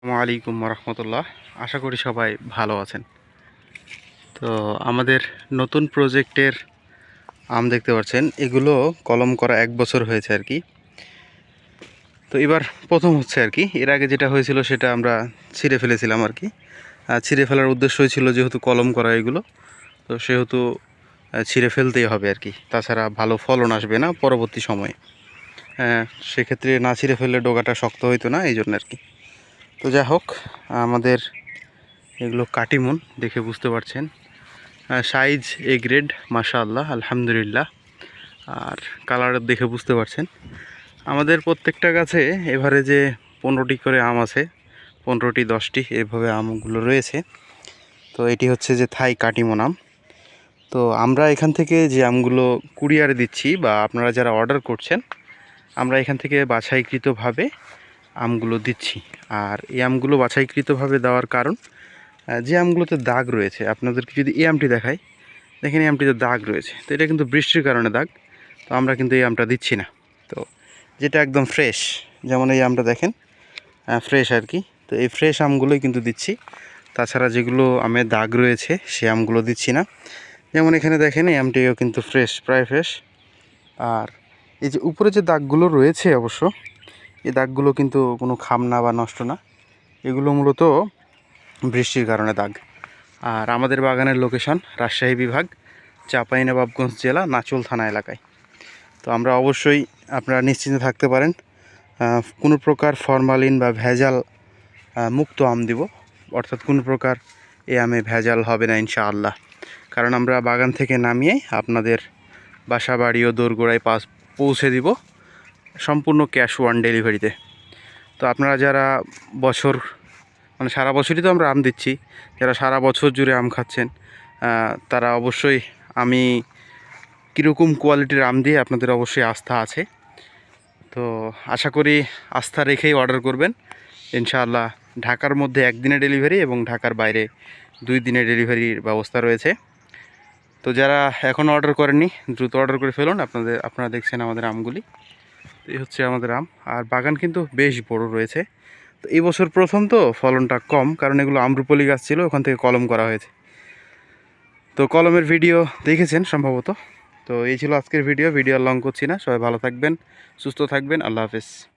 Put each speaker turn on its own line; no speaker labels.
আসসালামু আলাইকুম রহমতুল্লাহ আশা করি সবাই ভালো আছেন। তো আমাদের নতুন প্রজেক্টের আম দেখতে পাচ্ছেন। এগুলো কলম করা এক বছর হয়েছে আর কি। তো এবার প্রথম হচ্ছে আর কি। এর আগে যেটা হয়েছিল সেটা আমরা ছিঁড়ে ফেলেছিলাম আর কি। ছিঁড়ে ফেলার উদ্দেশ্যই ছিল যেহেতু কলম করা এগুলো। তো সেহেতু ছিঁড়ে ফেলতেই হবে আর কি। তাছাড়া ভালো ফলন আসবে না পরবর্তী সময়ে। সেক্ষেত্রে না ছিঁড়ে ফেললে ডোগাটা শক্ত হইতো না এই জন্য আর কি। তো যা হোক, আমাদের এগুলো কাটিমন দেখে বুঝতে পারছেন। সাইজ এ গ্রেড মাশাআল্লাহ, আলহামদুলিল্লাহ। আর কালার দেখে বুঝতে পারছেন। আমাদের প্রত্যেকটা গাছে এবারে যে পনেরোটি করে আম আছে, পনেরোটি, দশটি, এভাবে আমগুলো রয়েছে। তো এটি হচ্ছে যে থাই কাটিমন আম। তো আমরা এখান থেকে যে আমগুলো কুরিয়ারে দিচ্ছি বা আপনারা যারা অর্ডার করছেন, আমরা এখান থেকে বাছাইকৃতভাবে আমগুলো দিচ্ছি। আর এই আমগুলো বাছাইকৃতভাবে দেওয়ার কারণ যে আমগুলোতে দাগ রয়েছে, আপনাদেরকে যদি এই আমটি দেখাই, দেখেন এই আমটিতে দাগ রয়েছে। তো এটা কিন্তু বৃষ্টির কারণে দাগ, তো আমরা কিন্তু এই আমটা দিচ্ছি না। তো যেটা একদম ফ্রেশ যেমন এই আমটা দেখেন ফ্রেশ আর কি। তো এই ফ্রেশ আমগুলোই কিন্তু দিচ্ছি। তাছাড়া যেগুলো আমের দাগ রয়েছে, সে আমগুলো দিচ্ছি না। যেমন এখানে দেখেন, এই আমটিও কিন্তু ফ্রেশ প্রায় ফ্রেশ আর এই যে উপরে যে দাগগুলো রয়েছে অবশ্য এই দাগগুলো কিন্তু কোনো খামনা বা নষ্ট না। এগুলো মূলত বৃষ্টির কারণে দাগ। আর আমাদের বাগানের লোকেশন রাজশাহী বিভাগ চাঁপাইনবাবগঞ্জ জেলা, নাচল থানা এলাকায়। তো আমরা অবশ্যই আপনারা নিশ্চিন্তে থাকতে পারেন। কোনো প্রকার ফরমালিন বা ভেজাল মুক্ত আম দিব। অর্থাৎ কোনো প্রকার এ আমে ভেজাল হবে না ইনশাআল্লাহ। কারণ আমরা বাগান থেকে নামিয়ে আপনাদের বাসা বাড়ি ও দোরগোড়ায় পাস পৌঁছে দিব। সম্পূর্ণ ক্যাশ ওয়ান ডেলিভারিতে। তো আপনারা যারা বছর মানে সারা বছরই তো আমরা আম দিচ্ছি, যারা সারা বছর জুড়ে আম খাচ্ছেন তারা অবশ্যই আমি কীরকম কোয়ালিটির আম দিয়ে আপনাদের অবশ্যই আস্থা আছে। তো আশা করি আস্থা রেখেই অর্ডার করবেন। ইনশাআল্লাহ ঢাকার মধ্যে একদিনে ডেলিভারি এবং ঢাকার বাইরে দুই দিনে ডেলিভারির ব্যবস্থা রয়েছে। তো যারা এখনও অর্ডার করেননি, দ্রুত অর্ডার করে ফেলুন। আপনাদের, আপনারা দেখছেন আমাদের আমগুলি। এই হচ্ছে আমাদের আম। আর বাগান কিন্তু বেশ বড় রয়েছে। তো এই বছর প্রথম তো ফলনটা কম, কারণ এগুলো আমরুপলি গাছ ছিল, ওখান থেকে কলম করা হয়েছে। তো কলমের ভিডিও দেখেছেন সম্ভবত। তো এই ছিল আজকের ভিডিও ভিডিও লং করছি না। সবাই ভালো থাকবেন, সুস্থ থাকবেন, আল্লাহ হাফেজ।